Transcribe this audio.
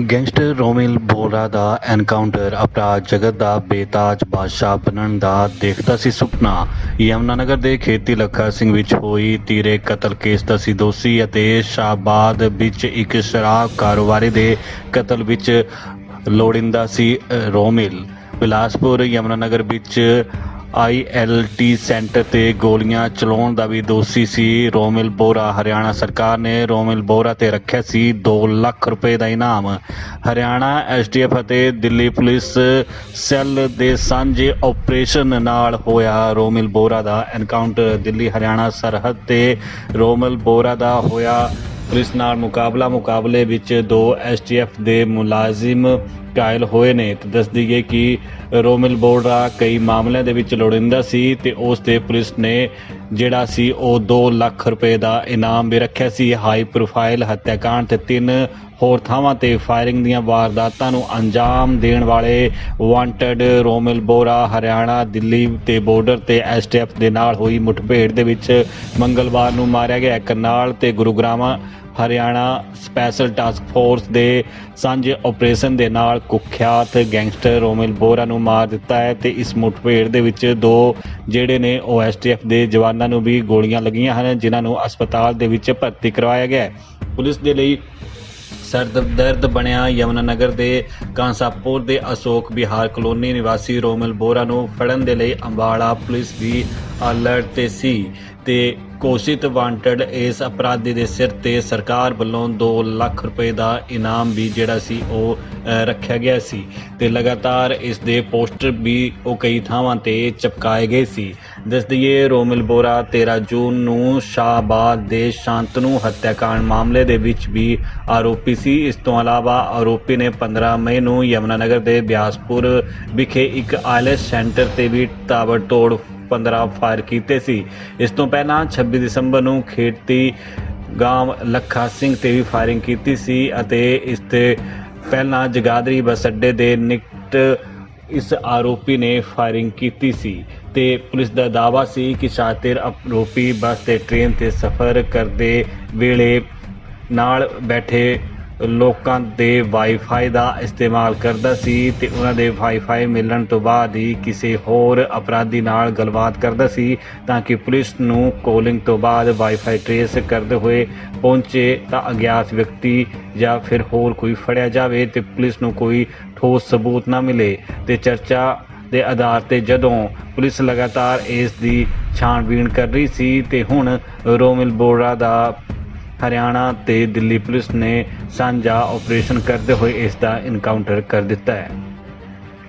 Gangster ਰੋਮਿਲ Bora ਦਾ encounter, ਅਪਰਾਧ ਜਗਤ ਦਾ ਬੇਤਾਜ ਬਾਦਸ਼ਾਹ ਬਣਨ ਦਾ ਦੇਖਦਾ ਸੀ ਸੁਪਨਾ। ਯਮਨਾਨਗਰ ਦੇ ਖੇਤੀ ਲੱਖਾ ਸਿੰਘ ਵਿੱਚ ਹੋਈ ਤੀਰੇ ਕਤਲ ਕੇਸ ਦਾ ਸੀ ਦੋਸ਼ੀ ਅਤੇ ਸ਼ਾਬਾਦ ਵਿੱਚ ਇੱਕ ਸ਼ਰਾਬ ਕਾਰੋਬਾਰੀ ਦੇ ਕਤਲ ਵਿੱਚ ਲੋੜਿੰਦਾ ਸੀ ਰੋਮਿਲ। ਬਿਲਾਸਪੁਰ ਯਮਨਾਨਗਰ ਵਿੱਚ ਆਈਐਲਟੀ ਸੈਂਟਰ ਤੇ ਗੋਲੀਆਂ ਚਲਾਉਣ ਦਾ ਵੀ ਦੋਸ਼ੀ ਸੀ। ਰੋਮਿਲ ਬੋਰਾ ਹਰਿਆਣਾ ਸਰਕਾਰ ਨੇ ਰੋਮਿਲ ਬੋਰਾ ਤੇ ਰੱਖਿਆ ਸੀ 2 ਲੱਖ ਰੁਪਏ ਦਾ ਇਨਾਮ। ਹਰਿਆਣਾ ਐਸਟੀਐਫ ਅਤੇ ਦਿੱਲੀ ਪੁਲਿਸ ਸੈੱਲ ਦੇ ਸਾਂਝੇ ਆਪਰੇਸ਼ਨ ਨਾਲ ਹੋਇਆ ਰੋਮਿਲ ਬੋਰਾ ਦਾ ਐਨਕਾਊਂਟਰ ਦਿੱਲੀ, ਹਰਿਆਣਾ ਸਰਹੱਦ ਤੇ ਰੋਮਿਲ ਬੋਰਾ ਦਾ ਹੋਇਆ ਪੁਲਿਸ ਨਾਲ ਮੁਕਾਬਲਾ, ਮੁਕਾਬਲੇ ਵਿੱਚ ਦੋ ਐਸਟੀਐਫ ਦੇ ਮੁਲਾਜ਼ਮ ਘਾਇਲ ਹੋਏ ਨੇ। ਤੇ ਦੱਸ ਦਈਏ ਕਿ ਰੋਮਿਲ ਬੋਰਾ ਕਈ ਮਾਮਲਿਆਂ ਦੇ ਵਿੱਚ ਲੋੜਿੰਦਾ ਸੀ ਤੇ ਉਸ ਤੇ ਪੁਲਿਸ ਨੇ ਜਿਹੜਾ ਸੀ ਉਹ 2 ਲੱਖ ਰੁਪਏ ਦਾ ਇਨਾਮ ਵੀ ਰੱਖਿਆ ਸੀ। ਹਾਈ ਪ੍ਰੋਫਾਈਲ ਹੱਤਿਆਕਾਂਡ ਤੇ ਤਿੰਨ ਹੋਰ ਥਾਵਾਂ ਤੇ ਫਾਇਰਿੰਗ ਦੀਆਂ ਵਾਰਦਾਤਾਂ ਨੂੰ ਅੰਜਾਮ ਦੇਣ ਵਾਲੇ ਵਾਂਟਡ ਰੋਮਿਲ ਬੋਰਾ ਹਰਿਆਣਾ, ਦਿੱਲੀ ਤੇ ਬਾਰਡਰ ਤੇ ਐਸਟੀਐਫ ਦੇ ਨਾਲ ਹੋਈ ਮੁਠਭੇੜ ਦੇ ਵਿੱਚ ਮੰਗਲਵਾਰ ਨੂੰ ਮਾਰਿਆ ਗਿਆ। ਕਰਨਾਲ ਤੇ Gurugram Haryana special task force ਦੇ ਸਾਂਝੇ ਆਪਰੇਸ਼ਨ ਦੇ ਨਾਲ ਕੁખ્યાਤ ਗੈਂਗਸਟਰ ਰੋਮਿਲ ਬੋਰਾ ਨੂੰ ਮਾਰ ਦਿੱਤਾ ਹੈ ਤੇ ਇਸ ਮੁਠਭੇੜ ਦੇ ਵਿੱਚ ਦੋ ਜਿਹੜੇ ਨੇ ਉਹ ਐਸਟੀਐਫ ਦੇ ਜਵਾਨਾਂ ਨੂੰ ਵੀ ਗੋਲੀਆਂ ਲੱਗੀਆਂ ਹਨ, ਜਿਨ੍ਹਾਂ ਨੂੰ ਹਸਪਤਾਲ ਦੇ ਵਿੱਚ ਭਰਤੀ ਕਰਵਾਇਆ ਗਿਆ ਹੈ। ਪੁਲਿਸ ਦੇ ਲਈ ਸਰਦਰਦ ਬਣਿਆ ਯਮਨਾਨਗਰ ਦੇ ਕਾਂਸਾਪੁਰ ਦੇ ਅਸ਼ੋਕ ਵਿਹਾਰ ਕਲੋਨੀ ਨਿਵਾਸੀ ਰੋਮਿਲ ਬੋਰਾ ਨੂੰ ਫੜਨ ਦੇ ਲਈ ਅੰਬਾਲਾ ਪੁਲਿਸ ਵੀ ਅਲਰਟ ਤੇ ਸੀ ਤੇ ਘੋਸ਼ਿਤ ਵਾਂਟਡ ਇਸ ਅਪਰਾਧੀ ਦੇ ਸਿਰ ਤੇ ਸਰਕਾਰ ਵੱਲੋਂ 2 ਲੱਖ ਰੁਪਏ ਦਾ ਇਨਾਮ ਵੀ ਜਿਹੜਾ ਸੀ ਉਹ ਰੱਖਿਆ ਗਿਆ ਸੀ ਤੇ ਲਗਾਤਾਰ ਇਸ ਦੇ ਪੋਸਟਰ ਵੀ ਉਹ ਕਈ ਥਾਵਾਂ ਤੇ ਚਪਕਾਏ ਗਏ ਸੀ। ਦੱਸ ਦਈਏ, ਰੋਮਿਲ ਬੋਰਾ 13 ਜੂਨ ਨੂੰ ਸ਼ਾਹਬਾਦ ਦੇ ਸ਼ਾਂਤਨੂ ਹੱਤਿਆਕਾਂਡ ਮਾਮਲੇ ਦੇ ਵਿੱਚ ਵੀ ਆਰੋਪੀ ਸੀ। ਇਸ ਤੋਂ ਇਲਾਵਾ ਆਰੋਪੀ ਨੇ 15 ਮਈ ਨੂੰ ਯਮੁਨਾਨਗਰ ਦੇ ਬਿਆਸਪੁਰ ਵਿਖੇ ਇੱਕ ਆਇਲੈਸ ਸੈਂਟਰ ਤੇ ਵੀ ਤਾਬੜਤੋੜ 15 ਫਾਇਰ ਕੀਤੇ ਸੀ। ਇਸ ਤੋਂ ਪਹਿਲਾਂ 26 ਦਸੰਬਰ ਨੂੰ ਖੇਤੀ ਗਾਂਵ ਲੱਖਾ ਸਿੰਘ ਤੇ ਵੀ ਫਾਇਰਿੰਗ ਕੀਤੀ ਸੀ ਅਤੇ ਇਸ ਤੇ ਪਹਿਲਾਂ ਜਗਾਦਰੀ ਬੱਸ ਅੱਡੇ ਦੇ ਨਿਕਟ ਇਸ ਆਰੋਪੀ ਨੇ ਫਾਇਰਿੰਗ ਕੀਤੀ ਸੀ ਤੇ ਪੁਲਿਸ ਦਾ ਦਾਅਵਾ ਸੀ ਕਿ ਸ਼ਾਤਿਰ ਆਰੋਪੀ ਬੱਸ ਤੇ ਟ੍ਰੇਨ ਤੇ ਸਫ਼ਰ ਕਰਦੇ ਵੇਲੇ ਨਾਲ ਬੈਠੇ ਲੋਕਾਂ ਦੇ ਵਾਈਫਾਈ ਦਾ ਇਸਤੇਮਾਲ ਕਰਦਾ ਸੀ ਤੇ ਉਹਨਾਂ ਦੇ ਵਾਈਫਾਈ ਮਿਲਣ ਤੋਂ ਬਾਅਦ ਹੀ ਕਿਸੇ ਹੋਰ ਅਪਰਾਧੀ ਨਾਲ ਗੱਲਬਾਤ ਕਰਦਾ ਸੀ ਤਾਂ ਕਿ ਪੁਲਿਸ ਨੂੰ ਕੋਲਿੰਗ ਤੋਂ ਬਾਅਦ ਵਾਈਫਾਈ ਟ੍ਰੇਸ ਕਰਦੇ ਹੋਏ ਪਹੁੰਚੇ ਤਾਂ ਅਗਿਆਤ ਵਿਅਕਤੀ ਜਾਂ ਫਿਰ ਹੋਰ ਕੋਈ ਫੜਿਆ ਜਾਵੇ ਤੇ ਪੁਲਿਸ ਨੂੰ ਕੋਈ ਠੋਸ ਸਬੂਤ ਨਾ ਮਿਲੇ ਤੇ ਚਰਚਾ ਦੇ ਆਧਾਰ ਤੇ ਜਦੋਂ ਪੁਲਿਸ ਲਗਾਤਾਰ ਇਸ ਦੀ ਛਾਣਬੀਣ ਕਰ ਰਹੀ ਸੀ ਤੇ ਹੁਣ ਰੋਮਿਲ ਬੋਰਾ ਦਾ ਹਰਿਆਣਾ ਤੇ ਦਿੱਲੀ ਪੁਲਿਸ ਨੇ ਸਾਂਝਾ ਆਪਰੇਸ਼ਨ ਕਰਦੇ ਹੋਏ ਇਸ ਦਾ ਇਨਕਾਊਂਟਰ ਕਰ ਦਿੱਤਾ ਹੈ।